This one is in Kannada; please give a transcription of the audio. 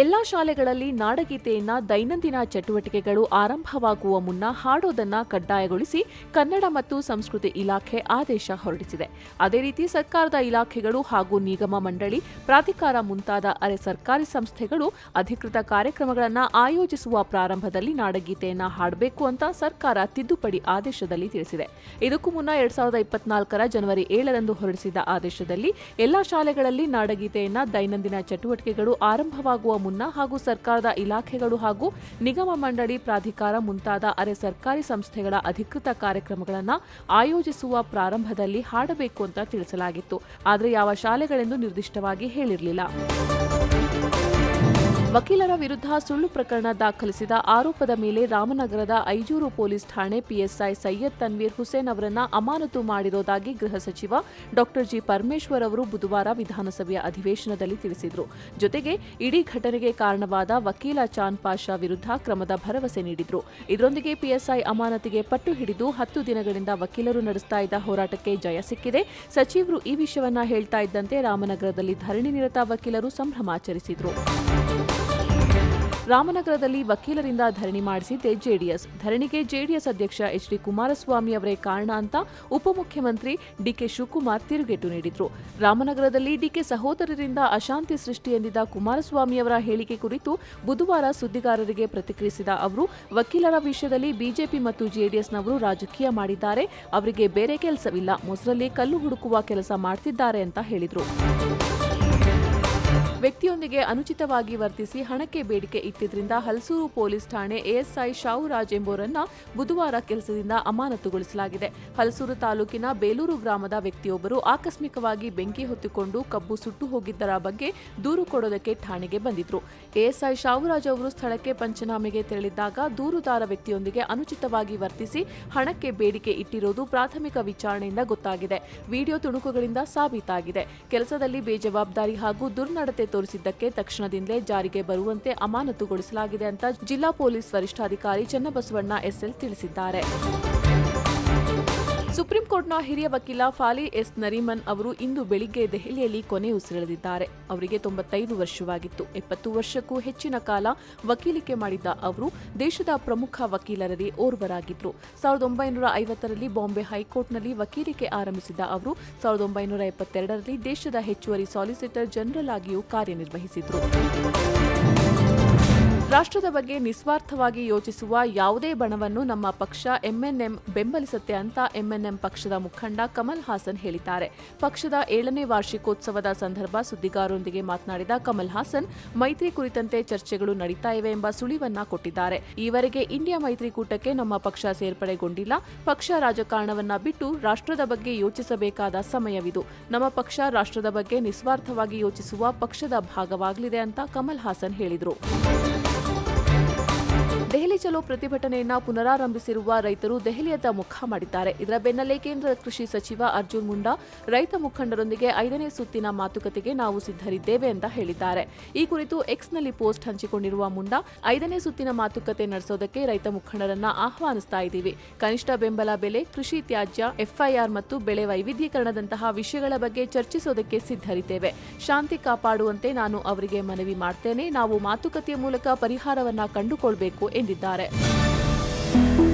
ಎಲ್ಲಾ ಶಾಲೆಗಳಲ್ಲಿ ನಾಡಗೀತೆಯನ್ನ ದೈನಂದಿನ ಚಟುವಟಿಕೆಗಳು ಆರಂಭವಾಗುವ ಮುನ್ನ ಹಾಡೋದನ್ನ ಕಡ್ಡಾಯಗೊಳಿಸಿ ಕನ್ನಡ ಮತ್ತು ಸಂಸ್ಕೃತಿ ಇಲಾಖೆ ಆದೇಶ ಹೊರಡಿಸಿದೆ. ಅದೇ ರೀತಿ ಸರ್ಕಾರದ ಇಲಾಖೆಗಳು ಹಾಗೂ ನಿಗಮ ಮಂಡಳಿ, ಪ್ರಾಧಿಕಾರ ಮುಂತಾದ ಅರೆ ಸರ್ಕಾರಿ ಸಂಸ್ಥೆಗಳು ಅಧಿಕೃತ ಕಾರ್ಯಕ್ರಮಗಳನ್ನು ಆಯೋಜಿಸುವ ಪ್ರಾರಂಭದಲ್ಲಿ ನಾಡಗೀತೆಯನ್ನ ಹಾಡಬೇಕು ಅಂತ ಸರ್ಕಾರ ತಿದ್ದುಪಡಿ ಆದೇಶದಲ್ಲಿ ತಿಳಿಸಿದೆ. ಇದಕ್ಕೂ ಮುನ್ನ ಎರಡ್ ಸಾವಿರದ ಇಪ್ಪತ್ನಾಲ್ಕರ ಜನವರಿ ಏಳರಂದು ಹೊರಡಿಸಿದ ಆದೇಶದಲ್ಲಿ ಎಲ್ಲಾ ಶಾಲೆಗಳಲ್ಲಿ ನಾಡಗೀತೆಯನ್ನ ದೈನಂದಿನ ಚಟುವಟಿಕೆಗಳು ಆರಂಭವಾಗುವ ಮುನ್ನ ಹಾಗೂ ಸರ್ಕಾರದ ಇಲಾಖೆಗಳು ಹಾಗೂ ನಿಗಮ ಮಂಡಳಿ ಪ್ರಾಧಿಕಾರ ಮುಂತಾದ ಅರೆ ಸರ್ಕಾರಿ ಸಂಸ್ಥೆಗಳ ಅಧಿಕೃತ ಕಾರ್ಯಕ್ರಮಗಳನ್ನು ಆಯೋಜಿಸುವ ಪ್ರಾರಂಭದಲ್ಲಿ ಹಾಡಬೇಕು ಅಂತ ತಿಳಿಸಲಾಗಿತ್ತು. ಆದರೆ ಯಾವ ಶಾಲೆಗಳೆಂದು ನಿರ್ದಿಷ್ಟವಾಗಿ ಹೇಳಿರಲಿಲ್ಲ. ವಕೀಲರ ವಿರುದ್ಧ ಸುಳ್ಳು ಪ್ರಕರಣ ದಾಖಲಿಸಿದ ಆರೋಪದ ಮೇಲೆ ರಾಮನಗರದ ಐಜೂರು ಪೊಲೀಸ್ ಠಾಣೆ ಪಿಎಸ್ಐ ಸೈಯದ್ ತನ್ವೀರ್ ಹುಸೇನ್ ಅವರನ್ನ ಅಮಾನತು ಮಾಡಿರೋದಾಗಿ ಗೃಹ ಸಚಿವ ಡಾ ಜಿ ಪರಮೇಶ್ವರ್ ಅವರು ಬುಧವಾರ ವಿಧಾನಸಭೆಯ ಅಧಿವೇಶನದಲ್ಲಿ ತಿಳಿಸಿದರು. ಜೊತೆಗೆ ಇಡೀ ಘಟನೆಗೆ ಕಾರಣವಾದ ವಕೀಲ ಚಾನ್ ಪಾಷಾ ವಿರುದ್ಧ ಕ್ರಮದ ಭರವಸೆ ನೀಡಿದರು. ಇದರೊಂದಿಗೆ ಪಿಎಸ್ಐ ಅಮಾನತಿಗೆ ಪಟ್ಟು ಹಿಡಿದು ಹತ್ತು ದಿನಗಳಿಂದ ವಕೀಲರು ನಡೆಸ್ತಾ ಇದ್ದ ಹೋರಾಟಕ್ಕೆ ಜಯ ಸಿಕ್ಕಿದೆ. ಸಚಿವರು ಈ ವಿಷಯವನ್ನ ಹೇಳ್ತಾ ಇದ್ದಂತೆ ರಾಮನಗರದಲ್ಲಿ ಧರಣಿ ನಿರತ ವಕೀಲರು ಸಂಭ್ರಮಾಚರಿಸಿದರು. ರಾಮನಗರದಲ್ಲಿ ವಕೀಲರಿಂದ ಧರಣಿ ಮಾಡಿಸಿದ್ದೆ ಜೆಡಿಎಸ್. ಧರಣಿಗೆ ಜೆಡಿಎಸ್ ಅಧ್ಯಕ್ಷ ಎಚ್ ಡಿ ಕುಮಾರಸ್ವಾಮಿ ಅವರೇ ಕಾರಣ ಅಂತ ಉಪಮುಖ್ಯಮಂತ್ರಿ ಡಿಕೆ ಶಿವಕುಮಾರ್ ತಿರುಗೇಟು ನೀಡಿದ್ರು. ರಾಮನಗರದಲ್ಲಿ ಡಿಕೆ ಸಹೋದರರಿಂದ ಅಶಾಂತಿ ಸೃಷ್ಟಿ ಎಂದಿದ್ದ ಕುಮಾರಸ್ವಾಮಿ ಅವರ ಹೇಳಿಕೆ ಕುರಿತು ಬುಧವಾರ ಸುದ್ದಿಗಾರರಿಗೆ ಪ್ರತಿಕ್ರಿಯಿಸಿದ ಅವರು, ವಕೀಲರ ವಿಷಯದಲ್ಲಿ ಬಿಜೆಪಿ ಮತ್ತು ಜೆಡಿಎಸ್ನವರು ರಾಜಕೀಯ ಮಾಡಿದ್ದಾರೆ, ಅವರಿಗೆ ಬೇರೆ ಕೆಲಸವಿಲ್ಲ, ಮೊಸರಲ್ಲಿ ಕಲ್ಲು ಹುಡುಕುವ ಕೆಲಸ ಮಾಡ್ತಿದ್ದಾರೆ ಅಂತ ಹೇಳಿದರು. ವ್ಯಕ್ತಿಯೊಂದಿಗೆ ಅನುಚಿತವಾಗಿ ವರ್ತಿಸಿ ಹಣಕ್ಕೆ ಬೇಡಿಕೆ ಇಟ್ಟಿದ್ರಿಂದ ಹಲಸೂರು ಪೊಲೀಸ್ ಠಾಣೆ ಎಎಸ್ಐ ಶಾವುರಾಜ್ ಎಂಬುವರನ್ನ ಬುಧವಾರ ಕೆಲಸದಿಂದ ಅಮಾನತುಗೊಳಿಸಲಾಗಿದೆ. ಹಲಸೂರು ತಾಲೂಕಿನ ಬೇಲೂರು ಗ್ರಾಮದ ವ್ಯಕ್ತಿಯೊಬ್ಬರು ಆಕಸ್ಮಿಕವಾಗಿ ಬೆಂಕಿ ಹೊತ್ತಿಕೊಂಡು ಕಬ್ಬು ಸುಟ್ಟು ಹೋಗಿದ್ದರ ಬಗ್ಗೆ ದೂರು ಕೊಡೋದಕ್ಕೆ ಠಾಣೆಗೆ ಬಂದಿದ್ರು. ಎಎಸ್ಐ ಶಾವುರಾಜ್ ಅವರು ಸ್ಥಳಕ್ಕೆ ಪಂಚನಾಮೆಗೆ ತೆರಳಿದ್ದಾಗ ದೂರುದಾರ ವ್ಯಕ್ತಿಯೊಂದಿಗೆ ಅನುಚಿತವಾಗಿ ವರ್ತಿಸಿ ಹಣಕ್ಕೆ ಬೇಡಿಕೆ ಇಟ್ಟಿರೋದು ಪ್ರಾಥಮಿಕ ವಿಚಾರಣೆಯಿಂದ ಗೊತ್ತಾಗಿದೆ. ವಿಡಿಯೋ ತುಣುಕುಗಳಿಂದ ಸಾಬೀತಾಗಿದೆ. ಕೆಲಸದಲ್ಲಿ ಬೇಜವಾಬ್ದಾರಿ ಹಾಗೂ ದುರ್ನಡತೆ ತೋರಿಸಿದ್ದಕ್ಕೆ ತಕ್ಷಣದಿಂದಲೇ ಜಾರಿಗೆ ಬರುವಂತೆ ಅಮಾನತುಗೊಳಿಸಲಾಗಿದೆ ಅಂತ ಜಿಲ್ಲಾ ಪೊಲೀಸ್ ವರಿಷ್ಠಾಧಿಕಾರಿ ಚನ್ನಬಸವಣ್ಣ ಎಸ್ಎಲ್ ತಿಳಿಸಿದ್ದಾರೆ. ಸುಪ್ರೀಂ ಕೋರ್ಟ್ನ ಹಿರಿಯ ವಕೀಲ ಫಾಲಿ ಎಸ್ ನರಿಮನ್ ಅವರು ಇಂದು ಬೆಳಿಗ್ಗೆ ದೆಹಲಿಯಲ್ಲಿ ಕೊನೆ ಉಸಿರೆಳೆದಿದ್ದಾರೆ. ಅವರಿಗೆ ತೊಂಬತ್ತೈದು ವರ್ಷವಾಗಿತ್ತು. ಎಪ್ಪತ್ತು ವರ್ಷಕ್ಕೂ ಹೆಚ್ಚಿನ ಕಾಲ ವಕೀಲಿಕೆ ಮಾಡಿದ್ದ ಅವರು ದೇಶದ ಪ್ರಮುಖ ವಕೀಲರಲ್ಲಿ ಓರ್ವರಾಗಿದ್ರು. ಸಾವಿರದ ಒಂಬೈನೂರ ಐವತ್ತರಲ್ಲಿ ಬಾಂಬೆ ಹೈಕೋರ್ಟ್ನಲ್ಲಿ ವಕೀಲಿಕೆ ಆರಂಭಿಸಿದ ಅವರು ಸಾವಿರದ ಒಂಬೈನೂರ ಎಪ್ಪತ್ತೆರಡರಲ್ಲಿ ದೇಶದ ಹೆಚ್ಚುವರಿ ಸಾಲಿಸಿಟರ್ ಜನರಲ್ ಆಗಿಯೂ ಕಾರ್ಯನಿರ್ವಹಿಸಿದ್ರು. ರಾಷ್ಟ್ರದ ಬಗ್ಗೆ ನಿಸ್ವಾರ್ಥವಾಗಿ ಯೋಚಿಸುವ ಯಾವುದೇ ಬಣವನ್ನು ನಮ್ಮ ಪಕ್ಷ ಎಂಎನ್ಎಂ ಬೆಂಬಲಿಸುತ್ತೆ ಅಂತ ಎಂಎನ್ಎಂ ಪಕ್ಷದ ಮುಖಂಡ ಕಮಲ್ ಹಾಸನ್ ಹೇಳಿದ್ದಾರೆ. ಪಕ್ಷದ ಏಳನೇ ವಾರ್ಷಿಕೋತ್ಸವದ ಸಂದರ್ಭ ಸುದ್ದಿಗಾರರೊಂದಿಗೆ ಮಾತನಾಡಿದ ಕಮಲ್ ಹಾಸನ್, ಮೈತ್ರಿ ಕುರಿತಂತೆ ಚರ್ಚೆಗಳು ನಡೀತಾ ಇವೆ ಎಂಬ ಸುಳಿವನ್ನ ಕೊಟ್ಟಿದ್ದಾರೆ. ಈವರೆಗೆ ಇಂಡಿಯಾ ಮೈತ್ರಿಕೂಟಕ್ಕೆ ನಮ್ಮ ಪಕ್ಷ ಸೇರ್ಪಡೆಗೊಂಡಿಲ್ಲ. ಪಕ್ಷ ರಾಜಕಾರಣವನ್ನ ಬಿಟ್ಟು ರಾಷ್ಟ್ರದ ಬಗ್ಗೆ ಯೋಚಿಸಬೇಕಾದ ಸಮಯವಿದು. ನಮ್ಮ ಪಕ್ಷ ರಾಷ್ಟ್ರದ ಬಗ್ಗೆ ನಿಸ್ವಾರ್ಥವಾಗಿ ಯೋಚಿಸುವ ಪಕ್ಷದ ಭಾಗವಾಗಲಿದೆ ಅಂತ ಕಮಲ್ ಹಾಸನ್ ಹೇಳಿದರು. ದೆಹಲಿ ಚಲೋ ಪ್ರತಿಭಟನೆಯನ್ನ ಪುನರಾರಂಭಿಸಿರುವ ರೈತರು ದೆಹಲಿಯತ್ತ ಮುಖ ಮಾಡಿದ್ದಾರೆ. ಇದರ ಬೆನ್ನಲ್ಲೇ ಕೇಂದ್ರ ಕೃಷಿ ಸಚಿವ ಅರ್ಜುನ್ ಮುಂಡಾ ರೈತ ಮುಖಂಡರೊಂದಿಗೆ ಐದನೇ ಸುತ್ತಿನ ಮಾತುಕತೆಗೆ ನಾವು ಸಿದ್ಧರಿದ್ದೇವೆ ಅಂತ ಹೇಳಿದ್ದಾರೆ. ಈ ಕುರಿತು ಎಕ್ಸ್ನಲ್ಲಿ ಪೋಸ್ಟ್ ಹಂಚಿಕೊಂಡಿರುವ ಮುಂಡಾ, ಐದನೇ ಸುತ್ತಿನ ಮಾತುಕತೆ ನಡೆಸೋದಕ್ಕೆ ರೈತ ಮುಖಂಡರನ್ನ ಆಹ್ವಾನಿಸ್ತಾ ಇದ್ದೀವಿ. ಕನಿಷ್ಠ ಬೆಂಬಲ ಬೆಲೆ, ಕೃಷಿ ತ್ಯಾಜ್ಯ ಎಫ್ಐಆರ್ ಮತ್ತು ಬೆಳೆ ವೈವಿಧ್ಯೀಕರಣದಂತಹ ವಿಷಯಗಳ ಬಗ್ಗೆ ಚರ್ಚಿಸೋದಕ್ಕೆ ಸಿದ್ಧರಿದ್ದೇವೆ. ಶಾಂತಿ ಕಾಪಾಡುವಂತೆ ನಾನು ಅವರಿಗೆ ಮನವಿ ಮಾಡ್ತೇನೆ. ನಾವು ಮಾತುಕತೆಯ ಮೂಲಕ ಪರಿಹಾರವನ್ನ ಕಂಡುಕೊಳ್ಬೇಕು ಎಂದಿದ್ದಾರೆ. about it.